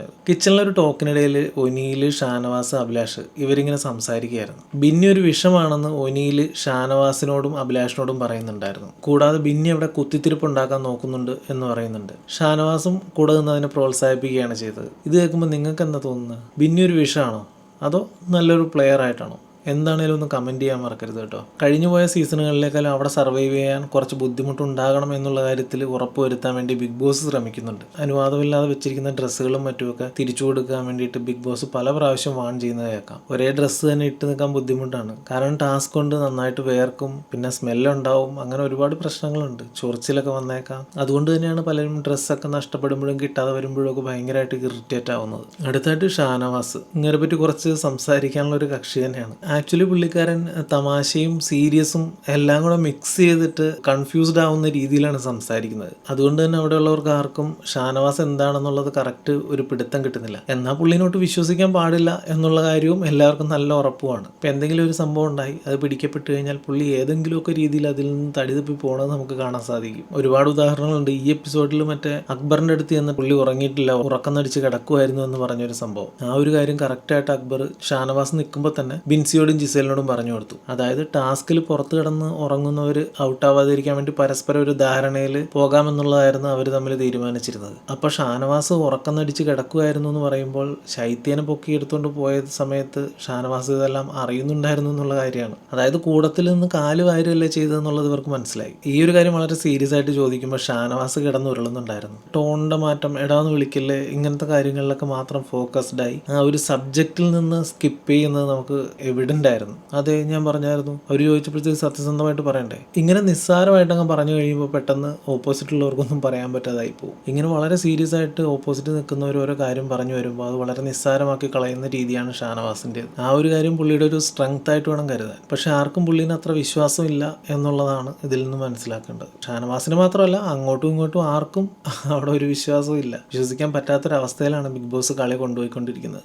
കിച്ചണിലൊരു ടോക്കിനിടയിൽ ഒനിയിൽ ഷാനവാസ് അഭിലാഷ് ഇവരിങ്ങനെ സംസാരിക്കുകയായിരുന്നു. ബിന്നി ഒരു വിഷമാണെന്ന് ഒനിയിൽ ഷാനവാസിനോടും അഭിലാഷിനോടും പറയുന്നുണ്ടായിരുന്നു. കൂടാതെ ബിന്നി അവിടെ കുത്തിത്തിരിപ്പ് ഉണ്ടാക്കാൻ നോക്കുന്നുണ്ട് എന്ന് പറയുന്നുണ്ട്. ഷാനവാസും കൂടെ നിന്ന് അതിനെ പ്രോത്സാഹിപ്പിക്കുകയാണ് ചെയ്തത്. ഇത് കേൾക്കുമ്പോൾ നിങ്ങൾക്ക് എന്താ തോന്നുന്നത്? ബിന്നി ഒരു വിഷമാണോ? അതോ നല്ലൊരു പ്ലെയർ ആയിട്ടാണോ? എന്താണേലും ഒന്ന് കമന്റ് ചെയ്യാൻ മറക്കരുത് കേട്ടോ. കഴിഞ്ഞു പോയ സീസണുകളിലേക്കാളും അവിടെ സർവൈവ് ചെയ്യാൻ കുറച്ച് ബുദ്ധിമുട്ടുണ്ടാകണം എന്നുള്ള കാര്യത്തിൽ ഉറപ്പ് വരുത്താൻ വേണ്ടി ബിഗ് ബോസ് ശ്രമിക്കുന്നുണ്ട്. അനുവാദമില്ലാതെ വെച്ചിരിക്കുന്ന ഡ്രസ്സുകളും മറ്റുമൊക്കെ തിരിച്ചു കൊടുക്കാൻ വേണ്ടിയിട്ട് ബിഗ് ബോസ് പല പ്രാവശ്യം വാൺ ചെയ്യുന്നത് കേൾക്കാം. ഒരേ ഡ്രസ്സ് തന്നെ ഇട്ട് നിൽക്കാൻ ബുദ്ധിമുട്ടാണ്. കാരണം ടാസ്ക് കൊണ്ട് നന്നായിട്ട് വേർക്കും പിന്നെ സ്മെല്ലുണ്ടാവും അങ്ങനെ ഒരുപാട് പ്രശ്നങ്ങളുണ്ട്. ചൊറിച്ചിലൊക്കെ വന്നേക്കാം. അതുകൊണ്ട് തന്നെയാണ് പലരും ഡ്രസ്സൊക്കെ നഷ്ടപ്പെടുമ്പോഴും കിട്ടാതെ വരുമ്പോഴും ഒക്കെ ഭയങ്കരമായിട്ട് ഇറിറ്റേറ്റ് ആവുന്നത്. അടുത്തായിട്ട് ഷാനവാസ്. ഇങ്ങനെ പറ്റി കുറച്ച് സംസാരിക്കാനുള്ള ഒരു കക്ഷി തന്നെയാണ്. ആക്ച്വലി പുള്ളിക്കാരൻ തമാശയും സീരിയസും എല്ലാം കൂടെ മിക്സ് ചെയ്തിട്ട് കൺഫ്യൂസ്ഡ് ആവുന്ന രീതിയിലാണ് സംസാരിക്കുന്നത്. അതുകൊണ്ട് തന്നെ അവിടെയുള്ളവർക്ക് ആർക്കും ഷാനവാസ് എന്താണെന്നുള്ളത് കറക്റ്റ് ഒരു പിടുത്തം കിട്ടുന്നില്ല. എന്നാൽ പുള്ളിനോട്ട് വിശ്വസിക്കാൻ പാടില്ല എന്നുള്ള കാര്യവും എല്ലാവർക്കും നല്ല ഉറപ്പുമാണ്. ഇപ്പം എന്തെങ്കിലും ഒരു സംഭവം ഉണ്ടായി അത് പിടിക്കപ്പെട്ടു കഴിഞ്ഞാൽ പുള്ളി ഏതെങ്കിലുമൊക്കെ രീതിയിൽ അതിൽ നിന്ന് തടിതപ്പി പോകണത് നമുക്ക് കാണാൻ സാധിക്കും. ഒരുപാട് ഉദാഹരണങ്ങളുണ്ട്. ഈ എപ്പിസോഡിൽ മറ്റേ അക്ബറിന്റെ അടുത്ത് ചെന്ന് പുള്ളി ഉറങ്ങിയിട്ടില്ല ഉറക്കം നടിച്ച് കിടക്കുമായിരുന്നു എന്ന് പറഞ്ഞൊരു സംഭവം. ആ ഒരു കാര്യം കറക്റ്റായിട്ട് അക്ബർ ഷാനവാസ് നിൽക്കുമ്പോൾ തന്നെ ബിൻസിയോടും ജിസേലിനോടും പറഞ്ഞു കൊടുത്തു. അതായത് ടാസ്കിൽ പുറത്ത് കിടന്ന് ഉറങ്ങുന്നവർ ഔട്ട് ആവാതിരിക്കാൻ വേണ്ടി പരസ്പരം ഒരു ധാരണയിൽ പോകാമെന്നുള്ളതായിരുന്നു അവർ തമ്മിൽ തീരുമാനിച്ചിരുന്നത്. അപ്പോൾ ഷാനവാസ് ഉറക്കം നടിച്ച് കിടക്കുമായിരുന്നു എന്ന് പറയുമ്പോൾ ശൈത്യനെ പൊക്കി എടുത്തുകൊണ്ട് പോയ സമയത്ത് ഷാനവാസ് ഇതെല്ലാം അറിയുന്നുണ്ടായിരുന്നു എന്നുള്ള കാര്യമാണ്. അതായത് കൂടത്തിൽ നിന്ന് കാൽ വാരുകയല്ലേ ചെയ്തതെന്നുള്ളത് ഇവർക്ക് മനസ്സിലായി. ഈ ഒരു കാര്യം വളരെ സീരിയസ് ആയിട്ട് ചോദിക്കുമ്പോൾ ഷാനവാസ് കിടന്ന് ഉരുളുന്നുണ്ടായിരുന്നു ടോണിന്റെ മാറ്റം എടാന്ന് വിളിക്കില്ലേ? ഇങ്ങനത്തെ കാര്യങ്ങളിലൊക്കെ മാത്രം ഫോക്കസ്ഡായി ആ ഒരു സബ്ജക്റ്റിൽ നിന്ന് സ്കിപ്പ് ചെയ്യുന്നത് നമുക്ക് എവിഡന്റ് ആയിരുന്നു അതെ ഞാൻ പറഞ്ഞായിരുന്നു. അവർ ചോദിച്ചപ്പോഴത്തേക്ക് സത്യസന്ധമായിട്ട് പറയണ്ടേ? ഇങ്ങനെ നിസ്സാരമായിട്ട് അങ്ങ് പറഞ്ഞു കഴിയുമ്പോൾ പെട്ടെന്ന് ഓപ്പോസിറ്റ് ഉള്ളവർക്കൊന്നും പറയാൻ പറ്റാതായി പോകും ഇങ്ങനെ വളരെ സീരിയസ് ആയിട്ട് ഓപ്പോസിറ്റ് നിൽക്കുന്നവർ ഓരോ കാര്യം പറഞ്ഞു വരുമ്പോൾ അത് വളരെ നിസ്സാരമാക്കി കളയുന്ന രീതിയാണ് ഷാനവാസിന്റെ ആ ഒരു കാര്യം പുള്ളിയുടെ ഒരു സ്ട്രെങ്ത് ആയിട്ട് വേണം കരുതാൻ. പക്ഷെ ആർക്കും പുള്ളിന് അത്ര വിശ്വാസമില്ല എന്നുള്ളതാണ് ഇതിൽ നിന്ന് മനസ്സിലാക്കേണ്ടത്. ഷാനവാസിന് മാത്രമല്ല അങ്ങോട്ടും ഇങ്ങോട്ടും ആർക്കും അവിടെ ഒരു വിശ്വാസവും ഇല്ല. വിശ്വസിക്കാൻ പറ്റാത്തൊരവസ്ഥയിലാണ് ബിഗ് ബോസ് കളി കൊണ്ടുപോയിക്കൊണ്ടിരിക്കുന്നത്.